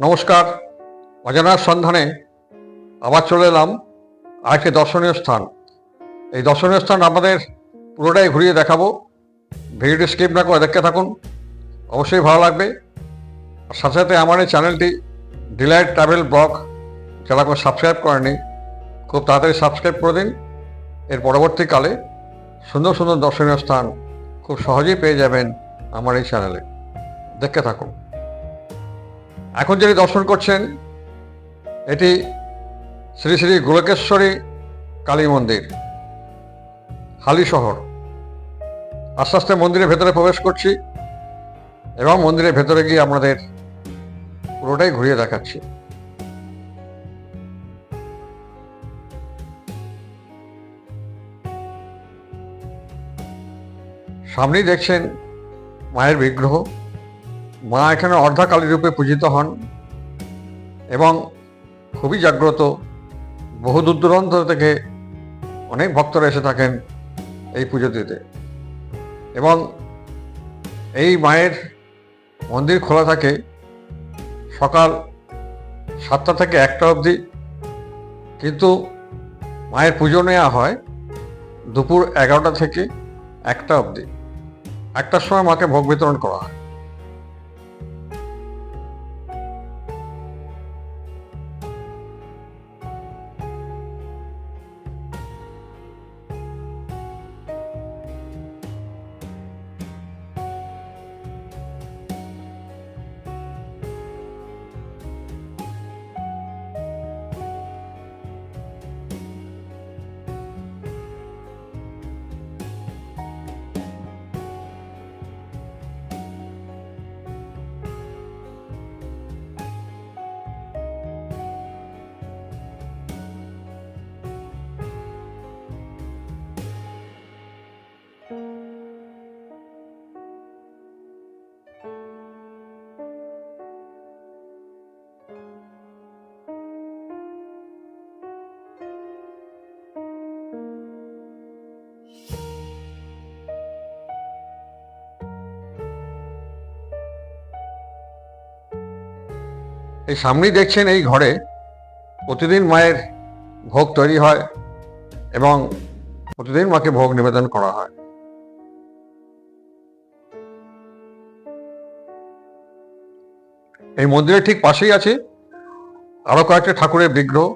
নমস্কার। অজানার সন্ধানে আবার চলে এলাম আরেকটি দর্শনীয় স্থান। এই দর্শনীয় স্থান আমাদের পুরোটাই ঘুরিয়ে দেখাবো। ভিডিওটি স্কিপ না করে দেখতে থাকুন। অবশ্যই ভালো লাগবে। সাথে সাথে আমার এই চ্যানেলটি ডিলাইট ট্রাভেল ব্লগ যারা করে সাবস্ক্রাইব করেনি খুব তাড়াতাড়ি সাবস্ক্রাইব করে দিন। এর পরবর্তীকালে সুন্দর সুন্দর দর্শনীয় স্থান খুব সহজেই পেয়ে যাবেন আমার এই চ্যানেলে। দেখতে থাকুন। এখন যিনি দর্শন করছেন, এটি শ্রী শ্রী গোলকেশ্বরী কালী মন্দির, হালি শহর। আস্তে আস্তে মন্দিরের ভেতরে প্রবেশ করছি এবং মন্দিরের ভেতরে গিয়ে আপনাদের পুরোটাই ঘুরিয়ে দেখাচ্ছি। সামনেই দেখছেন মায়ের বিগ্রহ। মা এখানে অর্ধাকালী রূপে পূজিত হন এবং খুবই জাগ্রত, বহু দূর দূরান্ত থেকে অনেক ভক্তরা এসে থাকেন এই পুজো দিতে। এবং এই মায়ের মন্দির খোলা থাকে সকাল সাতটা থেকে একটা অবধি। কিন্তু মায়ের পুজো নেওয়া হয় দুপুর এগারোটা থেকে একটা অবধি। একটার সময় মাকে ভোগ বিতরণ করা হয়। এই সামনেই দেখছেন এই ঘরে প্রতিদিন মায়ের ভোগ তৈরি হয় এবং প্রতিদিন মাকে ভোগ নিবেদন করা হয়। এই মন্দিরের ঠিক পাশেই আছে আরও কয়েকটি ঠাকুরের বিগ্রহ,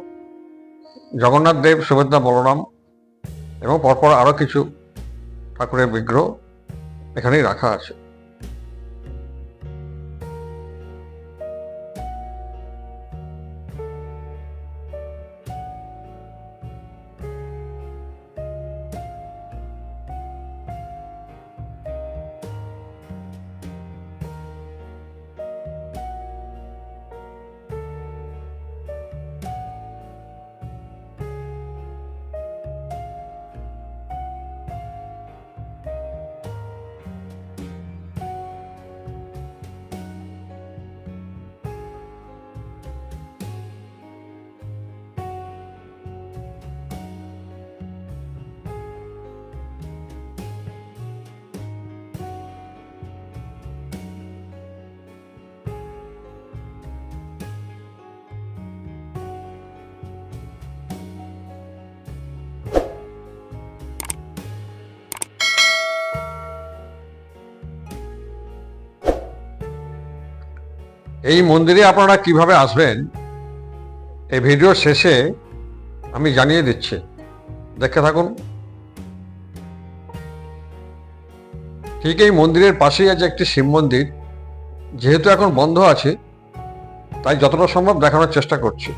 জগন্নাথ দেব, সুভদ্রা, বলরাম এবং পরপর আরও কিছু ঠাকুরের বিগ্রহ এখানেই রাখা আছে। এই মন্দিরে আপনারা কীভাবে আসবেন, এই ভিডিও শেষে আমি জানিয়ে দিচ্ছি। দেখে থাকুন। ঠিক এই মন্দিরের পাশেই আছে একটি শিব মন্দির, যেহেতু এখন বন্ধ আছে, তাই যতটা সম্ভব দেখানোর চেষ্টা করছি।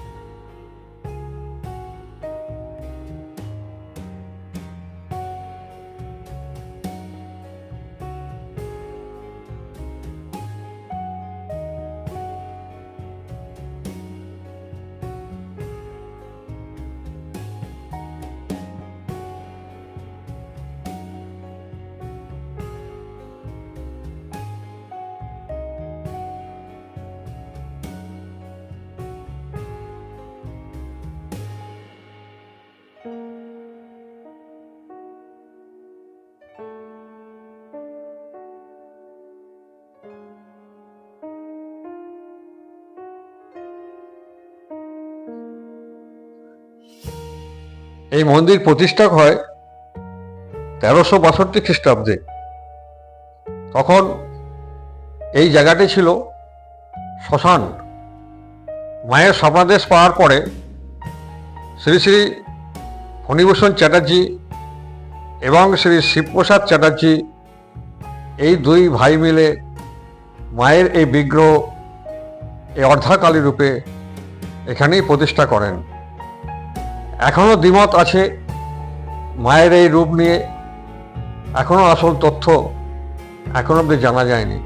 এই মন্দির প্রতিষ্ঠা হয় তেরোশো বাষট্টি খ্রিস্টাব্দে। তখন এই জায়গাটি ছিল শ্মশান। মায়ের সমাদেশ পাওয়ার পরে শ্রী শ্রী ফণিভূষণ চ্যাটার্জি এবং শ্রী শিবপ্রসাদ চ্যাটার্জি এই দুই ভাই মিলে মায়ের এই বিগ্রহ এই অর্ধাকালী রূপে এখানেই প্রতিষ্ঠা করেন। এখনও দ্বিমত আছে মায়ের এই রূপ নিয়ে। এখনও আসল তথ্য এখন অবধি জানা যায়নি।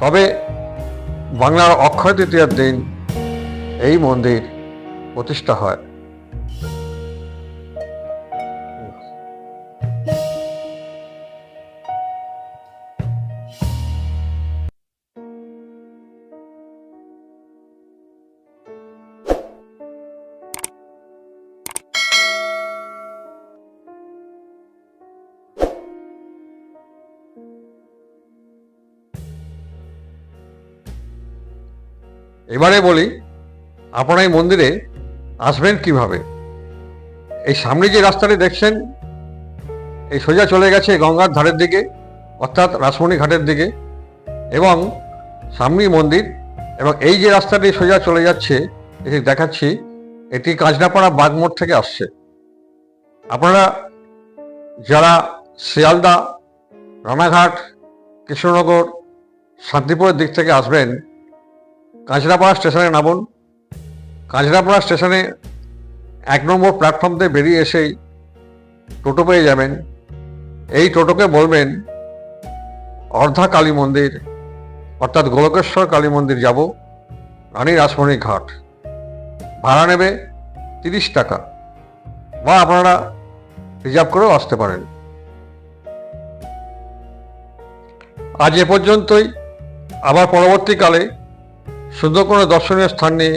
তবে বাংলার অক্ষয় তৃতীয়ার দিন এই মন্দির প্রতিষ্ঠা হয়। এবারে বলি, আপনারা এই মন্দিরে আসবেন কীভাবে? এই সামনে যে রাস্তাটি দেখছেন, এই সোজা চলে গেছে গঙ্গার ধারের দিকে, অর্থাৎ রাসমণি ঘাটের দিকে, এবং সামনেই মন্দির, এবং এই যে রাস্তাটি সোজা চলে যাচ্ছে, এটি দেখাচ্ছি, এটি কাজনাপাড়া বাগমোড় থেকে আসছে। আপনারা যারা শিয়ালদা, রানাঘাট, কৃষ্ণনগর, শান্তিপুরের দিক থেকে আসবেন কাঁচরাপাড়া স্টেশনে নামুন। কাঁচরাপাড়া স্টেশনে এক নম্বর প্ল্যাটফর্ম থেকে বেরিয়ে এসেই টোটো পেয়ে যাবেন। এই টোটোকে বলবেন, অর্ধা কালী মন্দির, অর্থাৎ গোলকেশ্বর কালী মন্দির যাব, রানী রাসমণি ঘাট। ভাড়া নেবে তিরিশ টাকা। বা আপনারা রিজার্ভ করেও আসতে পারেন। আজ এ পর্যন্তই। আবার পরবর্তীকালে সুন্দর কোনো দর্শনীয় স্থান নিয়ে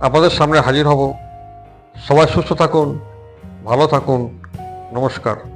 আপনাদের সামনে হাজির হব। সবাই সুস্থ থাকুন, ভালো থাকুন। নমস্কার।